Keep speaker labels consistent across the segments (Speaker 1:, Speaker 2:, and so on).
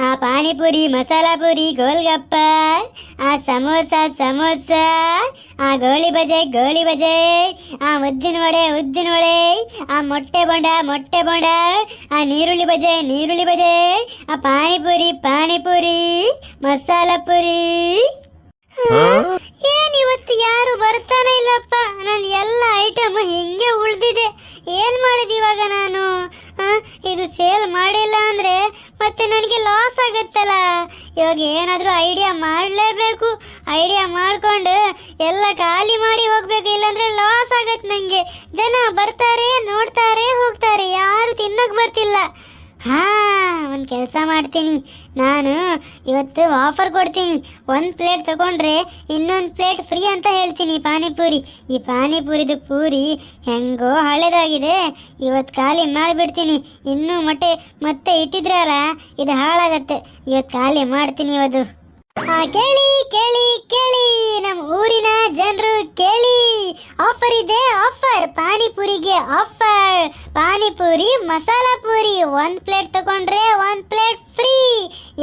Speaker 1: ಆ ಪಾನಿಪುರಿ ಮಸಾಲ ಪುರಿ ಗೋಲ್ಗಪ್ಪ ಆ ಸಮೋಸ ಸಮೋಸ ಆ ಗೋಳಿ ಬಜೆ ಗೋಳಿ ಬಜೆ ಆ ಉದ್ದಿನ ವಡೆ ಉದ್ದಿನ ವಡೆ ಆ ಮೊಟ್ಟೆ ಬೋಂಡ ಮೊಟ್ಟೆ ಬೋಂಡ ಆ ನೀರುಳ್ಳಿ ಬಜೆ ನೀರುಳ್ಳಿ ಬಜೆ ಆ ಪಾನಿಪುರಿ ಪಾನಿಪುರಿ ಮಸಾಲ ಪುರಿ ಏನ್ ಇವತ್ತು ಯಾರು ಬರ್ತಾನೆ ಇಲ್ಲಪ್ಪ? ನನ್ನ ಎಲ್ಲ ಐಟಮ್ ಹಿಂಗೆ ಉಳ್ದಿದೆ. ಏನು ಮಾಡಿದ ಇವಾಗ ನಾನು? ಇದು ಸೇಲ್ ಮಾಡಿಲ್ಲ ಅಂದ್ರೆ ಮತ್ತೆ ನನಗೆ ಲಾಸ್ ಆಗುತ್ತಲ್ಲ. ಇವಾಗ ಏನಾದರೂ ಐಡಿಯಾ ಮಾಡಲೇಬೇಕು. ಐಡಿಯಾ ಮಾಡ್ಕೊಂಡು ಎಲ್ಲ ಖಾಲಿ ಮಾಡಿ ಹೋಗ್ಬೇಕು. ಇಲ್ಲಾಂದ್ರೆ ಲಾಸ್ ಆಗತ್ತೆ ನನಗೆ ಜನ ಬರ್ತಾರೆ, ನೋಡ್ತಾರೆ, ಹೋಗ್ತಾರೆ. ಯಾರು ತಿನ್ನಕ್ ಬರ್ತಿಲ್ಲ. ಹಾ, ಒಂದು ಕೆಲಸ ಮಾಡ್ತೀನಿ. ನಾನು ಇವತ್ತು ಆಫರ್ ಕೊಡ್ತೀನಿ. ಒಂದು ಪ್ಲೇಟ್ ತಗೊಂಡ್ರೆ ಇನ್ನೊಂದು ಪ್ಲೇಟ್ ಫ್ರೀ ಅಂತ ಹೇಳ್ತೀನಿ ಪಾನಿಪುರಿ. ಈ ಪಾನಿಪುರಿದು ಪೂರಿ ಹೆಂಗೋ ಹಳೇದಾಗಿದೆ. ಇವತ್ತು ಖಾಲಿ ಮಾಡಿಬಿಡ್ತೀನಿ. ಇನ್ನೂ ಮೊಟ್ಟೆ ಮತ್ತೆ ಇಟ್ಟಿದ್ರಲ್ಲ, ಇದು ಹಾಳಾಗತ್ತೆ. ಇವತ್ತು ಖಾಲಿ ಮಾಡ್ತೀನಿ ಇವತ್ತು. ಕೇಳಿ ಕೇಳಿ ಕೇಳಿ. ನಮ್ಮ ಊರಿನ ಜನರು ಕೇಳಿ. ಆಫರ್ ಇದೆ ಆಫರ್ ಪಾನಿಪುರಿಗೆ ಆಫರ್ ಪಾನಿಪುರಿ, ಮಸಾಲ ಪೂರಿ. ಒಂದ್ ಪ್ಲೇಟ್ ತಗೊಂಡ್ರೆ ಒಂದ್ ಪ್ಲೇಟ್ ಫ್ರೀ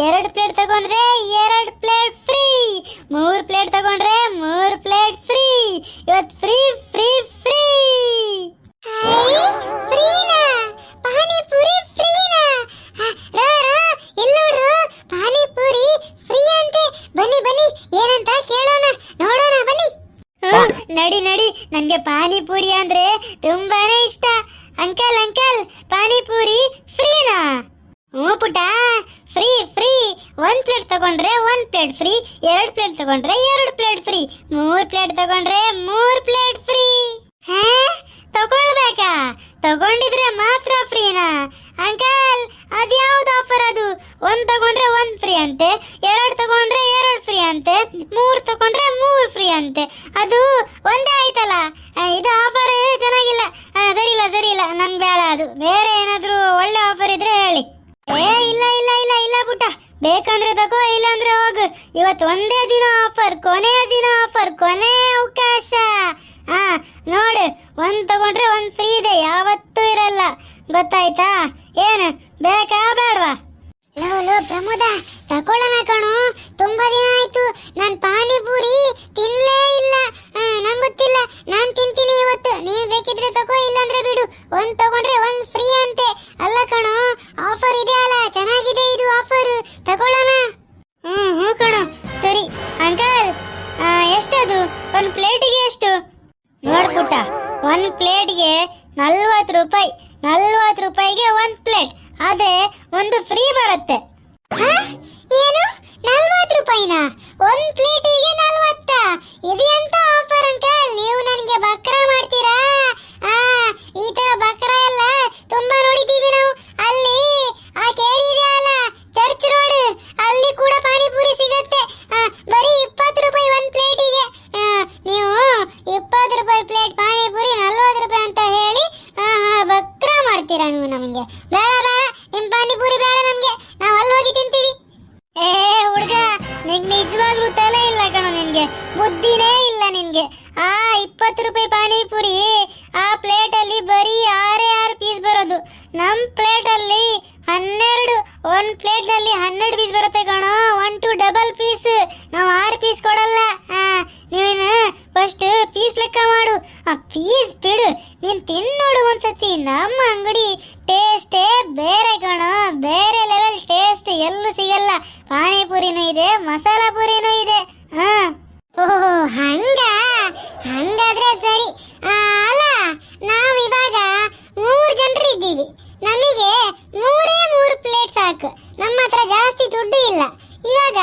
Speaker 1: ಎರಡು ಪ್ಲೇಟ್ ತಗೊಂಡ್ರೆ ಎರಡು ಪ್ಲೇಟ್ ಫ್ರೀ ಮೂರು ಪ್ಲೇಟ್ ತಗೊಂಡ್ರೆ ಮೂರು ಪ್ಲೇಟ್ ಫ್ರೀ ಇವತ್ತು ಫ್ರೀ ಫ್ರೀ ಫ್ರೀ ಒಂದ್ ಪ್ಲೇಟ್ ತಗೊಂಡ್ರೆ ಒಂದು ಪ್ಲೇಟ್ ಫ್ರೀ ಎರಡು ಪ್ಲೇಟ್ ತಗೊಂಡ್ರೆ ಎರಡು ಪ್ಲೇಟ್ ಫ್ರೀ ಮೂರು ಪ್ಲೇಟ್ ತಗೊಂಡ್ರೆ ಮೂರು ಪ್ಲೇಟ್ ಫ್ರೀ ಹಾ, ತಗೊಳ್ಬೇಕಾ? ತಗೊಂಡಿದ್ರೆ ಮಾತ್ರ ಫ್ರೀನಾ ಅಂಕಲ್, ಅದ್ಯಾವ್ದು ಆಫರ್ ಅದು? ಒಂದು ತಗೊಂಡ್ರೆ ಒಂದು ಫ್ರೀ ಅಂತೆ ಎರಡು ತಗೊಂಡ್ರೆ ಎರಡು ಫ್ರೀ ಅಂತೆ ಮೂರ್ ತಗೊಂಡ್ರೆ ಮೂರ್ ಫ್ರೀ ಅಂತೆ ಅದು ಒಂದೇ ಆಯ್ತಲ್ಲ ಆ, ಇದು ಆಫರ್ ಚೆನ್ನಾಗಿಲ್ಲ ಆ, ಸರಿ ಇಲ್ಲ ಸರಿ ಇಲ್ಲ ನನ್ಗೆ ಬೇಡ ಅದು ಬೇರೆ ಏನಾದ್ರೂ ಒಳ್ಳೆ ಆಫರ್ ಇದ್ರೆ ಹೇಳಿ ಏ ಇಲ್ಲ ಇಲ್ಲ ಇಲ್ಲ ಇಲ್ಲ ಪುಟ್ಟ ತಗೋ ಇಲ್ಲಾಂದ್ರೆ ಹೋಗು. ಇವತ್ತು ಒಂದೇ ದಿನ ಆಫರ್ ಕೊನೆಯ ದಿನ ಆಫರ್ ಕೊನೆ ಅವಕಾಶ. ಹಾ, ನೋಡು, ಒಂದ್ ತಗೊಂಡ್ರೆ ಒಂದ್ ಫ್ರೀ ಇದೆ, ಯಾವತ್ತೂ ಇರಲ್ಲ. ಗೊತ್ತಾಯ್ತಾ? ಏನು, ಬೇಕಾ ಬೇಡವಾ? ಲೋ ಪ್ರಮೋದ, ತಗೊಳ್ಳೋಣ ಕಣೋ. ತುಂಬಾ ದಿನ ಆಯ್ತು. ನಾನ್ ಪಾನಿಪುರಿ ತಿನ್ಲೇ ಇಲ್ಲ. ನಂಗ್ ಗೊತ್ತಿಲ್ಲ. ನಾನ್ ತಿಂತೀನಿ ಇವತ್ತು. ನೀನ್ ಬೇಕಿದ್ರೆ ತಗೋ ಇಲ್ಲಾಂದ್ರೆ ಬಿಡು. ಒಂದು ತಗೊಂಡ್ರೆ ಒಂದ್ ಫ್ರೀ ಅಂತೆ. ಅಲ್ಲ ಕಣೋ ಆಫರ್ ಇದೆ ಅಲ್ಲ. ಚೆನ್ನಾಗಿದೆ ಇದು ಆಫರ್ ತಗೊಳ್ಳೋಣ. ಹ್ಮ್ ಹ್ಞೂ ಕಣೋ. ಸರಿ. ಅಂಕಲ್ ಎಷ್ಟದು? ಒಂದ್ ಪ್ಲೇಟಿಗೆ ಎಷ್ಟು? ನೋಡ್ಬಿಟ್ಟ ಒಂದ್ ಪ್ಲೇಟ್ಗೆ ನಲ್ವತ್ತು ರೂಪಾಯಿ. ನಲ್ವತ್ತು ರೂಪಾಯಿಗೆ ಒಂದ್ ಪ್ಲೇಟ್. ಆದ್ರೆ ಒಂದು ಫ್ರೀ ಬರುತ್ತೆ. ಏನು? ನಲ್ವತ್ತು ರೂಪಾಯಿನ? ಒಂದ್ ಪ್ಲೇಟಿಗೆ ನಲ್ವತ್ತ? ಇದೆಂತ ಬುದ್ಧಿನೇ ಇಲ್ಲ ನಿನ್ಗೆ. ಆ, ಇಪ್ಪತ್ತು ರೂಪಾಯಿ ಪಾನಿಪುರಿ, ಆ ಪ್ಲೇಟಲ್ಲಿ ಬರೀ ಆರೇ ಆರು ಪೀಸ್ ಬರೋದು. ನಮ್ಮ ಪ್ಲೇಟಲ್ಲಿ ಹನ್ನೆರಡು, ಒಂದು ಪ್ಲೇಟ್ನಲ್ಲಿ ಹನ್ನೆರಡು ಪೀಸ್ ಬರುತ್ತೆ ಕಣೋ. ಒನ್ ಟು ಡಬಲ್ ಪೀಸ್ ನಾವು ಆರು ಪೀಸ್ ಕೊಡಲ್ಲ. ನೀನು ಫಸ್ಟ್ ಪೀಸ್ ಲೆಕ್ಕ ಮಾಡು. ಆ ಪೀಸ್ ಬಿಡು. ನೀನು ತಿನ್ನೋಡು ಒಂದ್ಸತಿ. ನಮ್ಮ ಅಂಗಡಿ ಟೇಸ್ಟೇ ಬೇರೆ ಕಣೋ. ಬೇರೆ ಲೆವೆಲ್ ಟೇಸ್ಟ್ ಎಲ್ಲೂ ಸಿಗಲ್ಲ. ಪಾನಿಪುರಿನೂ ಇದೆ, ಮಸಾಲ ಪುರಿನೂ ಇದೆ ಹಾ ಓಹೋ ಹಂಗ ಹಂಗಾದ್ರೆ ಸರಿ. ಅಲ್ಲ, ನಾವು ಇವಾಗ ಮೂರು ಜನರು ಇದ್ದೀವಿ. ನಮಗೆ ಮೂರೇ ಮೂರು ಪ್ಲೇಟ್ ಸಾಕು. ನಮ್ಮ ಹತ್ರ ಜಾಸ್ತಿ ದುಡ್ಡು ಇಲ್ಲ. ಇವಾಗ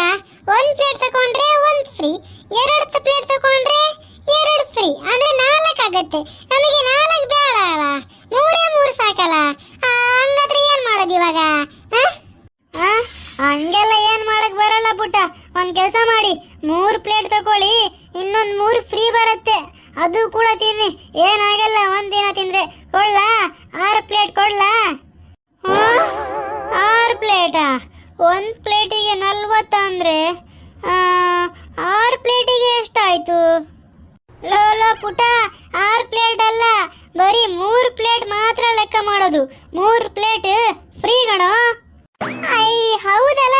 Speaker 1: ಒಂದು ಪ್ಲೇಟ್ ತಗೊಂಡ್ರೆ ಒಂದು ಫ್ರೀ ಎರಡು ಪ್ಲೇಟ್ ತಗೊಂಡ್ರೆ ಎರಡು ಫ್ರೀ ಅಂದ್ರೆ ನಾಲ್ಕು ಆಗುತ್ತೆ. ನಮಗೆ ನಾಲ್ಕು ಬೇಡ ಅಲ್ಲ. ಮೂರೇ ಮೂರು ಸಾಕಲ್ಲ. ಹಂಗಾದ್ರೆ ಏನ್ ಮಾಡೋದು ಇವಾಗ? ಹಂಗೆಲ್ಲ ಏನ್ ಮಾಡಕ್ ಬರಲ್ಲ ಪುಟ್ಟ. ಒಂದ್ ಕೆಲಸ ಮಾಡಿ. ಮೂರ್ ಪ್ಲೇಟ್ ತಗೊಳ್ಳಿ ಇನ್ನೊಂದ್ ಮೂರ್ ಫ್ರೀ ಬರುತ್ತೆ. ಅದು ಕೂಡ ತಿನ್ನಿ. ಏನಾಗಲ್ಲ, ಒಂದಿನ ತಿಂದ್ರೆ. ಕೊಡ್ಲಾ? ಆರು ಪ್ಲೇಟ್ ಕೊಡ್ಲಾ? ಆರು ಪ್ಲೇಟಾ ಒಂದ್ ಪ್ಲೇಟಿಗೆ ನಲ್ವತ್ತ ಅಂದರೆ ಆರು ಪ್ಲೇಟಿಗೆ ಎಷ್ಟಾಯಿತು? ಲೋ ಲೋ ಪುಟ ಆರು ಪ್ಲೇಟ್ ಅಲ್ಲ. ಬರೀ ಮೂರು ಪ್ಲೇಟ್ ಮಾತ್ರ ಲೆಕ್ಕ ಮಾಡೋದು. ಮೂರು ಪ್ಲೇಟ್ ಫ್ರೀ ಗಣೋ? ಐ, ಹೌದಲ್ಲ.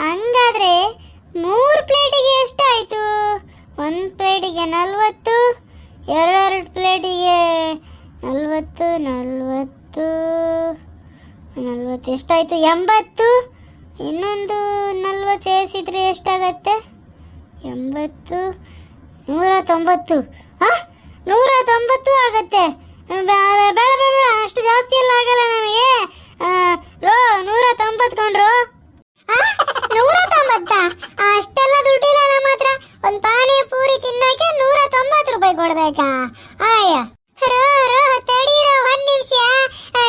Speaker 1: ಹಂಗಾದ್ರೆ ಮೂರು ಪ್ಲೇಟಿಗೆ ಎಷ್ಟಾಯಿತು? ಒಂದ್ ಪ್ಲೇಟಿಗೆ ನಲ್ವತ್ತು ಎರಡೆರಡು ಪ್ಲೇಟಿಗೆ ನಲ್ವತ್ತು ನಲ್ವತ್ತು ನಲ್ವತ್ತು. ಎಷ್ಟಾಯಿತು? ಎಂಬತ್ತು? ಇನ್ನೊಂದು ನಲ್ವತ್ತು ಸೇರಿಸಿದ್ರೆ ಎಷ್ಟಾಗತ್ತೆ? ಎಂಬತ್ತು. ನೂರ ತೊಂಬತ್ತು ಹಾಂ ನೂರ ತೊಂಬತ್ತು ಆಗತ್ತೆ ಬೇಡ ಬೇಡ ಅಷ್ಟು ಜಾಸ್ತಿ ಎಲ್ಲ ಆಗಲ್ಲ ನಮಗೆ. ನೂರ ತೊಂಬತ್ತು ಕಂಡ್ರು. ನೂರ ತೊಂಬತ್ತಾ ಅಷ್ಟೆಲ್ಲ ದುಡ್ಡು ಕೊಡ್ಬೇಕಾ ಆಯ, ರೋ ರೋ, ತಡೀರೋ ಒಂದ್ ನಿಮಿಷ.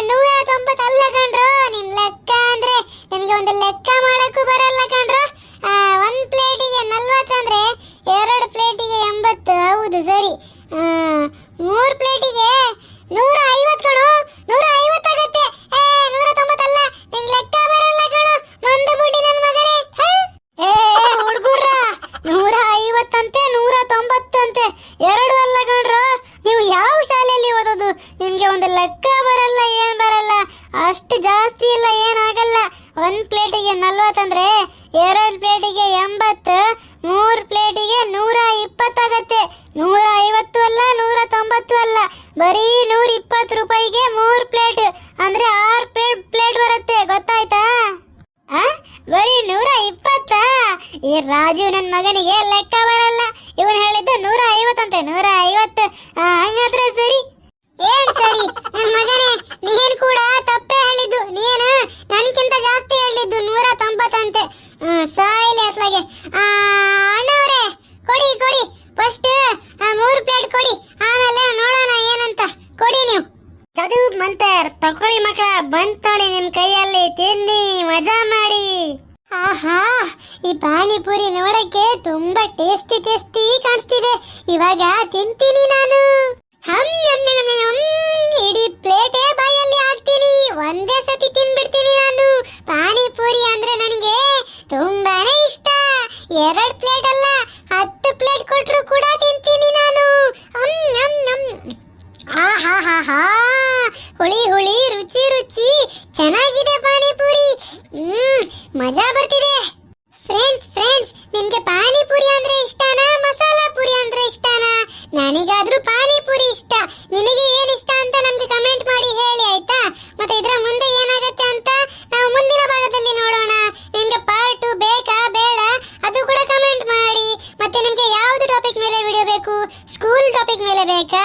Speaker 1: ನೂರ ತೊಂಬತ್ತು ಅಲ್ಲ ಕಣ್ರು, ನಿಮ್ ಲೆಕ್ಕ ಅಂದ್ರೆ ನಿಮ್ಗೆ ಒಂದು ಲೆಕ್ಕ ಮಾಡಕ್ಕೂ ಬರಲ್ಲ ಕಣ್ರು. ಒಂದ್ ಪ್ಲೇಟಿಗೆ ನಲ್ವತ್ತಂದ್ರೆ ಎರಡು ಪ್ಲೇಟಿಗೆ ಎಂಬತ್ತು. ಹೌದು, ಸರಿ. ಮೂರ್ ಪ್ಲೇಟಿಗೆ ಪ್ಲೇಟಿಗೆ ನೂರ ಇಪ್ಪತ್ತಾಗತ್ತೆ ನೂರ ಐವತ್ತು ಅಲ್ಲ, ನೂರ ತೊಂಬತ್ತು ಅಲ್ಲ. ಬರೀ ನೂರ ಇಪ್ಪತ್ತು ರೂಪಾಯಿಗೆ ಮೂರು ಪ್ಲೇಟ್, ಅಂದ್ರೆ ಆರು ಪ್ಲೇಟ್ ಪ್ಲೇಟ್ ಬರುತ್ತೆ. ಗೊತ್ತಾಯ್ತಾ? ಬರೀ ನೂರ ಇಪ್ಪತ್ತ? ಈ ರಾಜು ನನ್ನ ಮಗನಿಗೆ ಲೆಕ್ಕ ಬರಲ್ಲ. ಇವನು ಹೇಳಿದ್ದು ನೂರ ಐವತ್ತಂತೆ ನೂರ ಐವತ್ತು. ಹಂಗಾದ್ರೆ ಸರಿ. ಏನ್ ಸರಿ? ನನ್ನ ಮಗನೇ, ನೀನ್ ಕೂಡ ತಪ್ಪೇ ಹೇಳಿದ್ದು. ನೀನು ನನ್ಕಿಂತ ಜಾಸ್ತಿ ಹೇಳಿದ್ದು ನೂರ ತೊಂಬತ್ತಂತೆ. ಸಾಯಿಲಿ ಅತ್ಲಾಗೆ ಆ, ಅಣ್ಣವ್ರೆ ಕೊಡಿ ಕೊಡಿ ಫಸ್ಟ್ ಮೂರು ಪ್ಲೇಟ್ ಕೊಡಿ ಆಮೇಲೆ ನೋಡೋಣ ಏನಂತ ಕೊಡಿ ನೀವು ಚದು ಮಂತರ್ ತಕೊಳ್ಳಿ ಮಕ್ಕಳ ಬಂತ್ ನಿಮ್ಮ ನಿಮ್ ಕೈಯಲ್ಲಿ ತಿನ್ನಿ ಮಜಾ ಮಾಡಿ ಆಹಾ ಈ ಪಾನಿಪುರಿ ನೋಡಕ್ಕೆ ತುಂಬಾ ಟೇಸ್ಟಿ ಟೇಸ್ಟಿ ಕಾಣಿಸ್ತಿದೆ ಇವಾಗ ತಿಂತೀನಿ ನಾನು ಹಮ್. ಇಡೀ ಪ್ಲೇಟೇ ಬಾಯಲ್ಲಿ ಹಾಕ್ತೀನಿ ಒಂದೇ ಸತಿ ತಿನ್ಬಿಡ್ತೀನಿ ಎರಡ್ ಬೇಕು? ಸ್ಕೂಲ್ ಟಾಪಿಕ್ ಮೇಲೆ ಬೇಕಾ?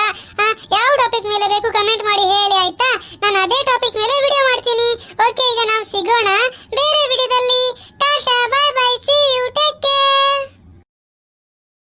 Speaker 1: ಯಾವ ಟಾಪಿಕ್ ಮೇಲೆ ಬೇಕು? ಕಮೆಂಟ್ ಮಾಡಿ ಹೇಳಿ, ಆಯ್ತಾ? ನಾನು ಅದೇ ಟಾಪಿಕ್ ಮೇಲೆ ವಿಡಿಯೋ ಮಾಡ್ತೀನಿ. ಓಕೆ ಈಗ ನಾವು ಸಿಗೋಣ. ಬೇರೆ ವಿಡಿಯೋದಲ್ಲಿ